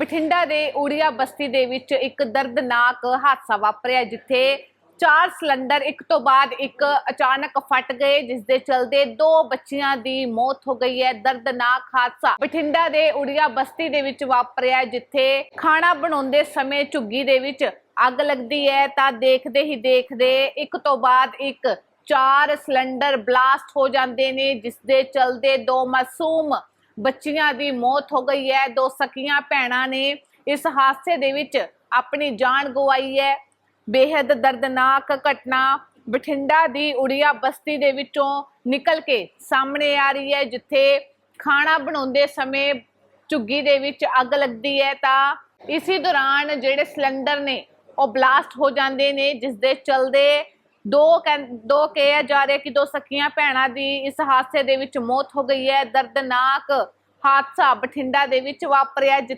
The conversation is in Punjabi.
ਬਠਿੰਡਾ ਦੇ ਊੜੀਆ ਬਸਤੀ ਦੇ ਵਿੱਚ ਇੱਕ ਦਰਦਨਾਕ ਹਾਦਸਾ ਵਾਪਰਿਆ, ਜਿੱਥੇ ਚਾਰ ਸਿਲੰਡਰ ਇੱਕ ਤੋਂ ਬਾਅਦ ਇੱਕ ਅਚਾਨਕ ਫਟ ਗਏ ਜਿਸ ਦੇ ਚਲਦੇ ਦੋ ਬੱਚੀਆਂ ਦੀ ਮੌਤ ਹੋ ਗਈ ਹੈ। ਦਰਦਨਾਕ ਹਾਦਸਾ ਬਠਿੰਡਾ ਦੇ ਊੜੀਆ ਬਸਤੀ ਦੇ ਵਿੱਚ ਵਾਪਰਿਆ, ਜਿੱਥੇ ਖਾਣਾ ਬਣਾਉਂਦੇ ਸਮੇਂ ਝੁੱਗੀ ਦੇ ਵਿੱਚ ਅੱਗ ਲੱਗਦੀ ਹੈ। ਤਾਂ ਦੇਖਦੇ ਹੀ ਦੇਖਦੇ ਇੱਕ ਤੋਂ ਬਾਅਦ ਇੱਕ ਚਾਰ ਸਿਲੰਡਰ ਬਲਾਸਟ ਹੋ ਜਾਂਦੇ ਨੇ ਜਿਸ ਦੇ ਚਲਦੇ ਦੋ ਮਾਸੂਮ ਬੱਚੀਆਂ ਦੀ ਮੌਤ ਹੋ ਗਈ ਹੈ, ਦੋ ਸਕੀਆਂ ਭੈਣਾਂ ਨੇ ਇਸ ਹਾਦਸੇ ਦੇ ਵਿੱਚ ਆਪਣੀ ਜਾਨ ਗਵਾਈ ਹੈ। ਬੇहद ਦਰਦਨਾਕ ਘਟਨਾ ਬਠਿੰਡਾ ਦੀ ਉੜੀਆ ਬਸਤੀ ਦੇ ਵਿੱਚੋਂ ਨਿਕਲ ਕੇ ਸਾਹਮਣੇ ਆ ਰਹੀ ਹੈ, ਜਿੱਥੇ ਖਾਣਾ ਬਣਾਉਂਦੇ ਸਮੇਂ ਝੁੱਗੀ ਦੇ ਵਿੱਚ ਅੱਗ ਲੱਗਦੀ ਹੈ। ਤਾਂ ਇਸੇ ਦੌਰਾਨ ਜਿਹੜੇ ਸਿਲੰਡਰ ਨੇ, ਉਹ ਬਲਾਸਟ ਹੋ ਜਾਂਦੇ ਨੇ, ਜਿਸ ਦੇ ਚਲਦੇ ਦੋ ਕਹਿੰ- ਦੋ ਕਿਹਾ ਜਾ ਰਿਹਾ ਕਿ ਦੋ ਸਕੀਆਂ ਭੈਣਾਂ ਦੀ ਇਸ ਹਾਦਸੇ ਦੇ ਵਿੱਚ ਮੌਤ ਹੋ ਗਈ ਹੈ। ਦਰਦਨਾਕ ਹਾਦਸਾ ਬਠਿੰਡਾ ਦੇ ਵਿੱਚ ਵਾਪਰਿਆ ਜਿ-